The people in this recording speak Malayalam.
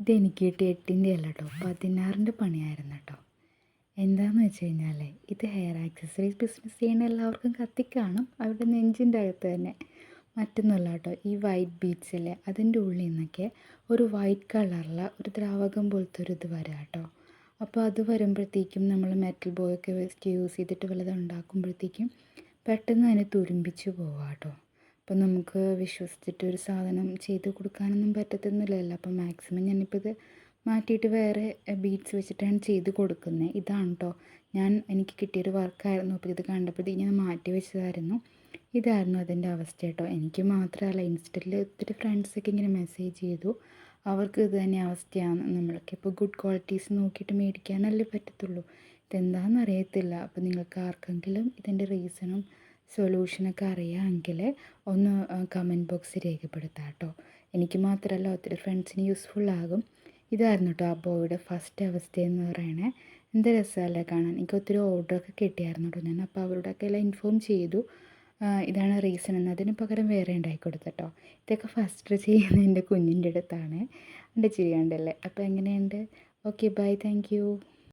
ഇതെനിക്ക് കിട്ടിയ എട്ടിന്റെ അല്ല കേട്ടോ പതിനാറിന്റെ പണിയായിരുന്നു കേട്ടോ എന്താണെന്ന് വെച്ച് കഴിഞ്ഞാൽ ഇത് ഹെയർ ആക്സസറീസ് ബിസിനസ് ചെയ്യുന്ന എല്ലാവർക്കും കത്തിക്കാണും അവരുടെ നെഞ്ചിന്റെ അകത്ത് തന്നെ. മറ്റൊന്നുമല്ല കേട്ടോ ഈ വൈറ്റ് ബീഡ്സില്ലേ അതിന്റെ ഉള്ളിൽ നിന്നൊക്കെ ഒരു വൈറ്റ് കളറിലെ ഒരു ദ്രാവകം പോലത്തെ ഒരു ഇത് വരാം കേട്ടോ അപ്പോൾ അത് വരുമ്പോഴത്തേക്കും നമ്മൾ മെറ്റൽ ബോയൊക്കെ വെച്ച് യൂസ് ചെയ്തിട്ട് വല്ലതും ഉണ്ടാക്കുമ്പോഴത്തേക്കും പെട്ടെന്ന് അതിനെ തുരുമ്പിച്ച് പോവാം കേട്ടോ അപ്പം നമുക്ക് വിശ്വസിച്ചിട്ട് ഒരു സാധനം ചെയ്ത് കൊടുക്കാനൊന്നും പറ്റത്തൊന്നുമില്ലല്ലോ. അപ്പം മാക്സിമം ഞാനിപ്പോൾ ഇത് മാറ്റിയിട്ട് വേറെ ബീഡ്സ് വെച്ചിട്ടാണ് ചെയ്ത് കൊടുക്കുന്നത് ഇതാണ് കേട്ടോ ഞാൻ എനിക്ക് കിട്ടിയൊരു വർക്കായിരുന്നു അപ്പോൾ ഇത് കണ്ടപ്പോഴത്തേക്ക് ഞാൻ മാറ്റി വെച്ചതായിരുന്നു. ഇതായിരുന്നു അതിന്റെ അവസ്ഥ കേട്ടോ എനിക്ക് മാത്രമല്ല ഇൻസ്റ്റയിൽ ഒത്തിരി ഫ്രണ്ട്സൊക്കെ ഇങ്ങനെ മെസ്സേജ് ചെയ്തു. അവർക്ക് ഇത് തന്നെ അവസ്ഥയാണ് നമ്മൾക്ക് ഇപ്പോൾ ഗുഡ് ക്വാളിറ്റീസ് നോക്കിയിട്ട് മേടിക്കാനല്ലേ പറ്റത്തുള്ളൂ. ഇതെന്താണെന്ന് അറിയത്തില്ല അപ്പോൾ നിങ്ങൾക്ക് ആർക്കെങ്കിലും ഇതിന്റെ റീസണും സൊല്യൂഷനൊക്കെ അറിയാമെങ്കിൽ ഒന്ന് കമന്റ് ബോക്സിൽ രേഖപ്പെടുത്താം കേട്ടോ എനിക്ക് മാത്രമല്ല ഒത്തിരി ഫ്രണ്ട്സിന് യൂസ്ഫുൾ ആകും. ഇതായിരുന്നു കേട്ടോ ആ ബോയുടെ ഫസ്റ്റ് അവസ്ഥയെന്ന് പറയണേ. എന്ത് രസമല്ലേ കാണാൻ? എനിക്ക് ഒത്തിരി ഓർഡറൊക്കെ കിട്ടിയായിരുന്നു കേട്ടോ ഞാൻ. അപ്പോൾ അവരോടൊക്കെ എല്ലാം ഇൻഫോം ചെയ്തു. ഇതാണ് റീസൺ എന്ന്. അതിന് പകരം വേറെ ഉണ്ടാക്കി കൊടുത്തട്ടോ ഇതൊക്കെ ഫസ്റ്റ് ചെയ്യുന്നത് എന്റെ കുഞ്ഞിന്റെ അടുത്താണ്. എന്റെ ചെയ്യാണ്ടല്ലേ അപ്പോൾ എങ്ങനെയുണ്ട്? Okay bye thank